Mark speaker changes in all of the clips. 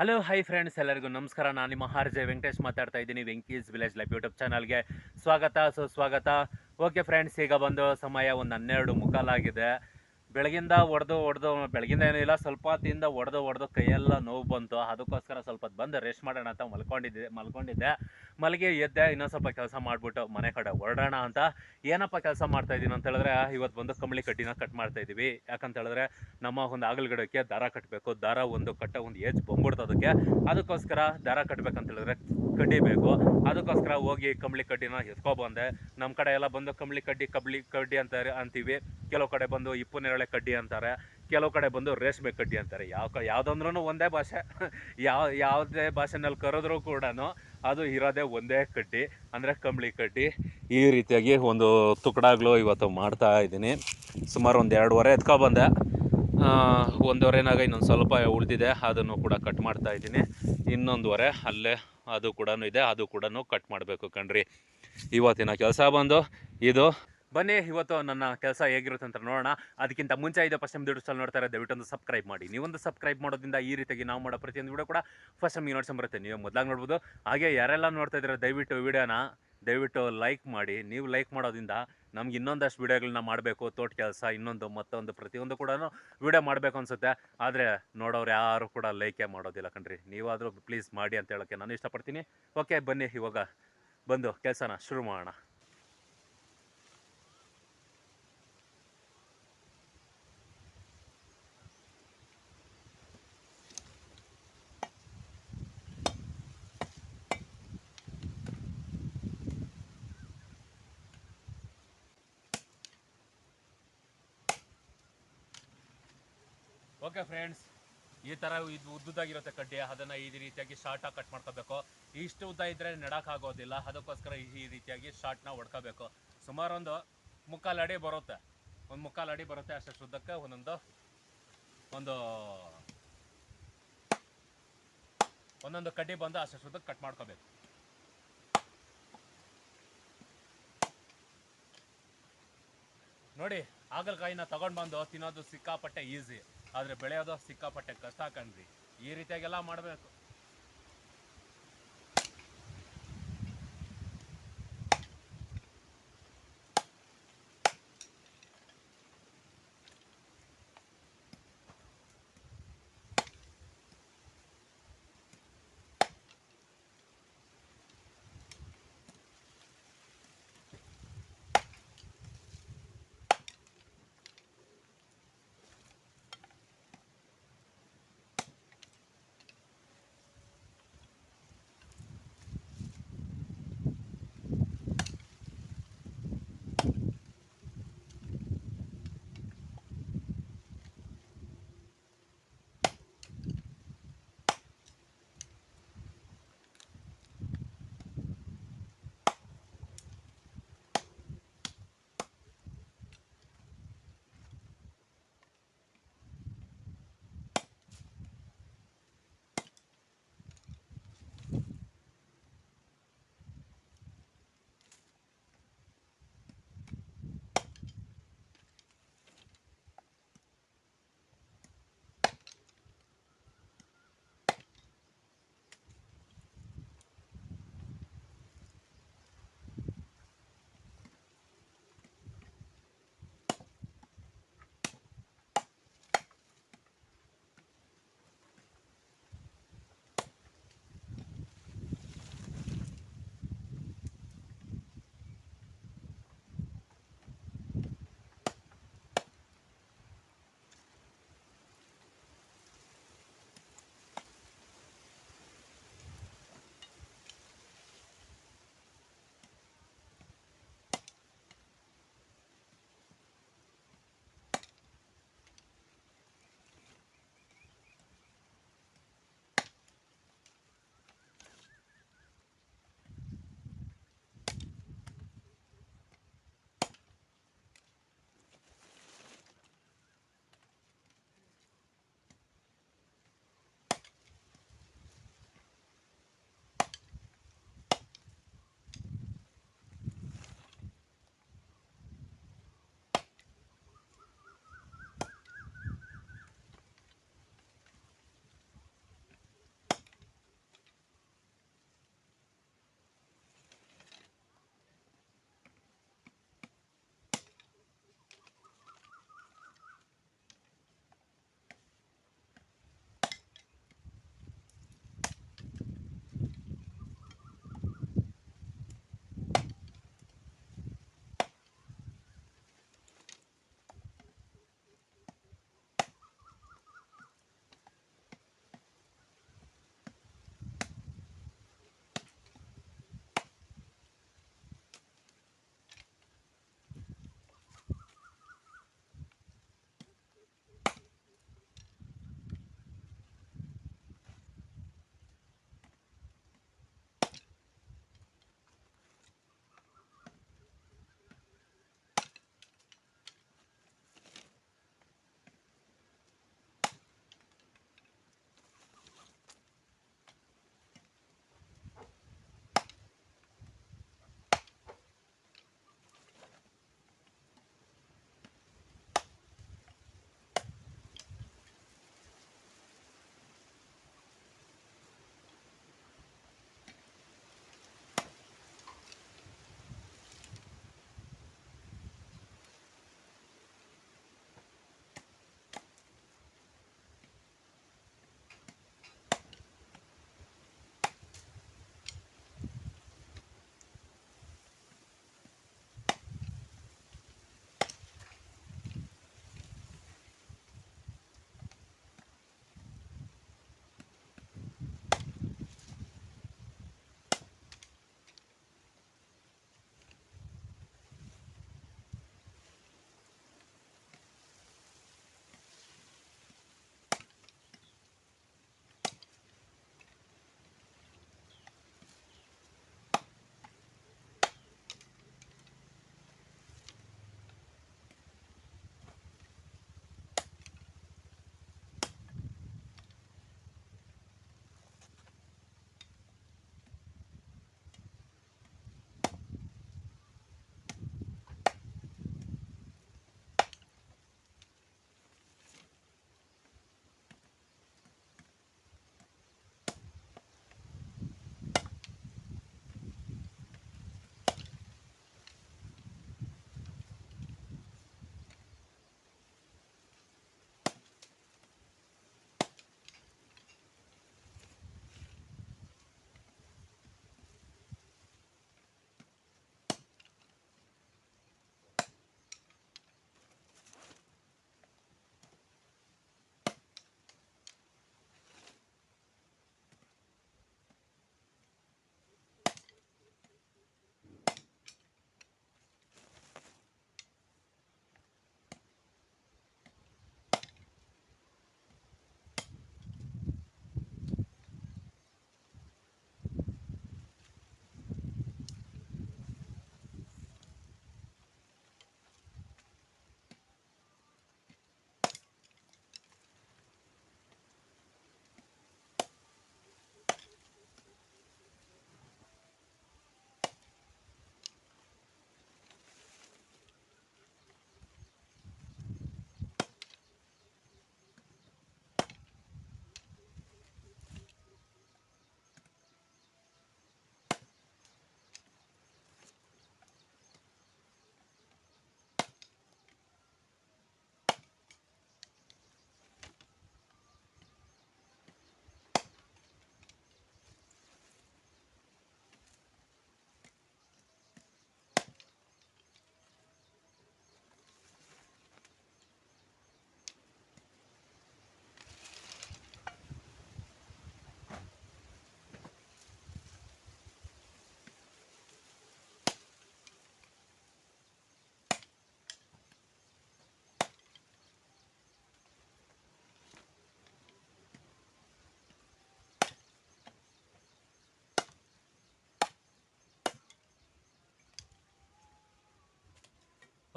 Speaker 1: Hello hi friends ಎಲ್ಲರಿಗೂ ನಮಸ್ಕಾರ. ನಾನು ನಿಮ್ಮ ಆರ್ ಜೆ ವೆಂಕಟೇಶ್ ಮಾತಾಡ್ತಾ ಇದ್ದೀನಿ ವೆಂಕೀಸ್ ವಿಲೇಜ್ ಲೈಫ್ ಯೂಟ್ಯೂಬ್ ಚಾನಲ್ಗೆ ಸ್ವಾಗತ ಸುಸ್ವಾಗತ ಓಕೆ ಫ್ರೆಂಡ್ಸ್ ಈಗ ಬಂದು ಸಮಯ ಒಂದು ಹನ್ನೆರಡು ಮುಕ್ಕಾಲಾಗಿದೆ. ಬೆಳಗಿಂದ ಹೊಡೆದು ಹೊಡೆದು ಬೆಳಗಿಂದ ಏನಿಲ್ಲ ಸ್ವಲ್ಪ ಹೊತ್ತಿಂದ ಹೊಡೆದು ಹೊಡೆದು ಕೈಯೆಲ್ಲ ನೋವು ಬಂತು. ಅದಕ್ಕೋಸ್ಕರ ಸ್ವಲ್ಪ ಬಂದು ರೆಸ್ಟ್ ಮಾಡೋಣ ಅಂತ ಮಲ್ಕೊಂಡಿದ್ದೆ ಮಲ್ಕೊಂಡಿದ್ದೆ. ಮಲಗಿ ಎದ್ದೆ, ಇನ್ನೊಂದು ಸ್ವಲ್ಪ ಕೆಲಸ ಮಾಡಿಬಿಟ್ಟು ಮನೆ ಕಡೆ ಹೊರಡೋಣ ಅಂತ. ಏನಪ್ಪ ಕೆಲಸ ಮಾಡ್ತಾ ಇದ್ದೀನಿ ಅಂತ ಹೇಳಿದ್ರೆ, ಇವತ್ತು ಬಂದು ಕಂಬಳಿ ಕಡ್ಡಿನ ಕಟ್ ಮಾಡ್ತಾ ಇದ್ದೀವಿ ಯಾಕಂತ ಹೇಳಿದ್ರೆ, ನಮ್ಮ ಒಂದು ಆಗಲ್ಗಡಕ್ಕೆ ದಾರ ಕಟ್ಟಬೇಕು ದಾರ ಒಂದು ಕಟ್ಟ ಒಂದು ಏಜ್ ಅದಕ್ಕೆ. ಅದಕ್ಕೋಸ್ಕರ ದಾರ ಕಟ್ಬೇಕಂತ ಹೇಳಿದ್ರೆ, ಕಡ್ಡಿ ಬೇಕು. ಅದಕ್ಕೋಸ್ಕರ ಹೋಗಿ ಕಂಬಳಿ ಕಡ್ಡಿನ ಎತ್ಕೊಬಂದೆ ನಮ್ಮ ಕಡೆ ಎಲ್ಲ ಬಂದು ಕಂಬಳಿ ಕಡ್ಡಿ, ಕಬ್ಳಿ ಕಡ್ಡಿ ಅಂತ ಅಂತೀವಿ. ಕೆಲವು ಕಡೆ ಬಂದು ಇಪ್ಪು ನೇರಳೆ ಕಡ್ಡಿ ಅಂತಾರೆ, ಕೆಲವು ಕಡೆ ಬಂದು ರೇಷ್ಮೆ ಕಡ್ಡಿ ಅಂತಾರೆ. ಯಾವ ಕ ಯಾವುದಂದ್ರೂ ಒಂದೇ ಭಾಷೆ. ಯಾವ, ಯಾವುದೇ ಭಾಷೆನಲ್ಲಿ ಕರೆದ್ರೂ ಕೂಡ ಅದು ಇರೋದೇ ಒಂದೇ ಕಡ್ಡಿ, ಅಂದರೆ ಕಂಬಳಿ ಕಡ್ಡಿ. ಈ ರೀತಿಯಾಗಿ ಒಂದು ತುಕಡಾಗ್ಲು ಇವತ್ತು ಮಾಡ್ತಾ ಇದ್ದೀನಿ. ಸುಮಾರು ಒಂದು ಎರಡೂವರೆ ಎತ್ಕೊಬಂದೆ. ಒಂದೂವರೆನಾಗ ಇನ್ನೊಂದು ಸ್ವಲ್ಪ ಉಳಿದಿದೆ, ಅದನ್ನು ಕೂಡ ಕಟ್ ಮಾಡ್ತಾ ಇದ್ದೀನಿ. ಇನ್ನೊಂದುವರೆ, ಅಲ್ಲೇ ಅದು ಕೂಡ ಇದೆ, ಅದು ಕೂಡ ಕಟ್ ಮಾಡಬೇಕು ಕಣ್ರಿ. ಇವತ್ತಿನ ಕೆಲಸ ಬಂದು ಇದು ಬನ್ನಿ, ಇವತ್ತು ನನ್ನ ಕೆಲಸ ಹೇಗಿರುತ್ತೆ ಅಂತ ನೋಡೋಣ. ಅದಕ್ಕಿಂತ ಮುಂಚೆ ಇದೆ ಫಸ್ಟ್ ಟೈಮ್ ದುಡ್ಡು ನೋಡ್ತಾ ಇರೋ ದಯವಿಟ್ಟು ಒಂದು ಸಬ್ಸ್ಕ್ರೈಬ್ ಮಾಡಿ. ನೀವೊಂದು ಸಬ್ಸ್ಕ್ರೈಬ್ ಮಾಡೋದ್ರಿಂದ ಈ ರೀತಿಯಾಗಿ ನಾವು ಮಾಡೋ ಪ್ರತಿಯೊಂದು ವಿಡಿಯೋ ಕೂಡ ಫಸ್ಟ್ ಟೈಮ್ ನೋಡ್ಸಂಬರುತ್ತೆ ಬರುತ್ತೆ. ನೀವು ಮೊದಲಾಗಿ ನೋಡ್ಬೋದು. ಹಾಗೆ ಯಾರೆಲ್ಲ ನೋಡ್ತಾ ಇದ್ದಾರೆ, ದಯವಿಟ್ಟು ವಿಡಿಯೋನ ದಯವಿಟ್ಟು ಲೈಕ್ ಮಾಡಿ. ನೀವು ಲೈಕ್ ಮಾಡೋದ್ರಿಂದ ನಮ್ಗೆ ಇನ್ನೊಂದಷ್ಟು ವಿಡಿಯೋಗಳನ್ನ ಮಾಡಬೇಕು, ತೋಟ ಕೆಲಸ, ಇನ್ನೊಂದು, ಮತ್ತೊಂದು, ಪ್ರತಿಯೊಂದು ಕೂಡ ವಿಡಿಯೋ ಮಾಡಬೇಕು ಅನಿಸುತ್ತೆ. ಆದರೆ ನೋಡೋರು ಯಾರು ಕೂಡ ಲೈಕೇ ಮಾಡೋದಿಲ್ಲ ಕಣ್ರಿ. ನೀವಾದರೂ ಪ್ಲೀಸ್ ಮಾಡಿ ಅಂತ ಹೇಳೋಕ್ಕೆ ನಾನು ಇಷ್ಟಪಡ್ತೀನಿ. ಓಕೆ ಬನ್ನಿ, ಇವಾಗ ಬಂದು ಕೆಲಸನ ಶುರು ಮಾಡೋಣ. ಓಕೆ ಫ್ರೆಂಡ್ಸ್, ಈ ಥರ ಇದು ಉದ್ದುದಾಗಿರುತ್ತೆ ಕಡ್ಡಿ. ಅದನ್ನು ಈ ರೀತಿಯಾಗಿ ಶಾರ್ಟಾಗಿ ಕಟ್ ಮಾಡ್ಕೋಬೇಕು. ಇಷ್ಟು ಉದ್ದ ಇದ್ದರೆ ನೆಡೋಕ್ಕಾಗೋದಿಲ್ಲ ಅದಕ್ಕೋಸ್ಕರ ಈ- ರೀತಿಯಾಗಿ ಶಾರ್ಟ್ನ ಹೊಡ್ಕೋಬೇಕು ಸುಮಾರು ಒಂದು ಮುಕ್ಕಾಲು ಅಡಿ ಬರುತ್ತೆ. ಒಂದು ಮುಕ್ಕಾಲು ಅಡಿ ಬರುತ್ತೆ ಅಷ್ಟು ಉದ್ದಕ್ಕೆ ಒಂದೊಂದು, ಒಂದು, ಒಂದೊಂದು ಕಡ್ಡಿ ಬಂದು ಅಷ್ಟು ಉದ್ದಕ್ಕೆ ಕಟ್ ಮಾಡ್ಕೋಬೇಕು. ನೋಡಿ, ಹಾಗಲಕಾಯಿನ ತಗೊಂಡು ಬಂದು ತಿನ್ನೋದು ಸಿಕ್ಕಾಪಟ್ಟೆ ಈಸಿ ಆದರೆ ಬೆಳೆಯೋದು ಸಿಕ್ಕಾಪಟ್ಟೆ ಕಷ್ಟ ಕಣ್ರಿ. ಈ ರೀತಿಯಾಗೆಲ್ಲ ಮಾಡಬೇಕು.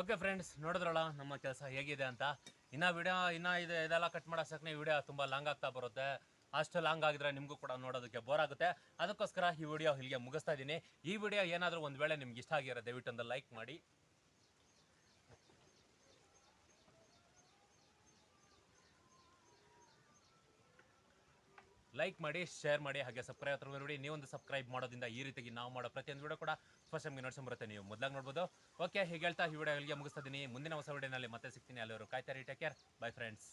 Speaker 1: ಓಕೆ ಫ್ರೆಂಡ್ಸ್ ನೋಡಿದ್ರಲ್ಲ ನಮ್ಮ ಕೆಲಸ ಹೇಗಿದೆ ಅಂತ. ಇನ್ನ ವಿಡಿಯೋ ಇನ್ನ ಇದು, ಇದೆಲ್ಲ ಕಟ್ ಮಾಡೋ ಈ ವಿಡಿಯೋ ತುಂಬ ಲಾಂಗ್ ಆಗ್ತಾ ಬರುತ್ತೆ. ಅಷ್ಟು ಲಾಂಗ್ ಆಗಿದ್ರೆ ನಿಮಗೂ ಕೂಡ ನೋಡೋದಕ್ಕೆ ಬೋರ್ ಆಗುತ್ತೆ. ಅದಕ್ಕೋಸ್ಕರ ಈ ವಿಡಿಯೋ ಇಲ್ಲಿಗೆ ಮುಗಿಸ್ತಾ ಇದ್ದೀನಿ. ಈ ವಿಡಿಯೋ ಏನಾದರೂ ಒಂದು ವೇಳೆ ನಿಮ್ಗೆ ಇಷ್ಟ ಆಗಿರೋ ದಯವಿಟ್ಟು ಒಂದು ಲೈಕ್ ಮಾಡಿ. ಲೈಕ್ ಮಾಡಿ ಶೇರ್ ಮಾಡಿ, ಹಾಗೆ ಸಬ್ಸ್ಕ್ರೈಬ್ ಹತ್ರ ನೋಡಿ ನೀವೊಂದು ಸಬ್ಸ್ಕ್ರೈಬ್ ಮಾಡೋದ್ರಿಂದ ಈ ರೀತಿಯಾಗಿ ನಾವು ಮಾಡೋ ಪ್ರತಿಯೊಂದು ವಿಡಿಯೋ ಕೂಡ ಫಸ್ಟ್ ಟೈಮ್ಗೆ ಬರುತ್ತೆ. ನೀವು ಮೊದಲಾಗಿ ನೋಡ್ಬೋದು. ಓಕೆ, ಹೀಗೆ ಹೇಳ್ತಾ ಈ ವಿಡಿಯೋ ಇಲ್ಲಿಗೆ ಮುಗಿಸ್ತಾ ಇದ್ದೀನಿ. ಮುಂದಿನ ಹೊಸ ವಿಡಿಯೋನಲ್ಲಿ ಮತ್ತೆ ಸಿಗ್ತೀನಿ. ಅಲ್ಲಿವರು ಕಾಯ್ತಾರೆ ಟೇಕ್ ಕೇರ್ ಬೈ ಫ್ರೆಂಡ್ಸ್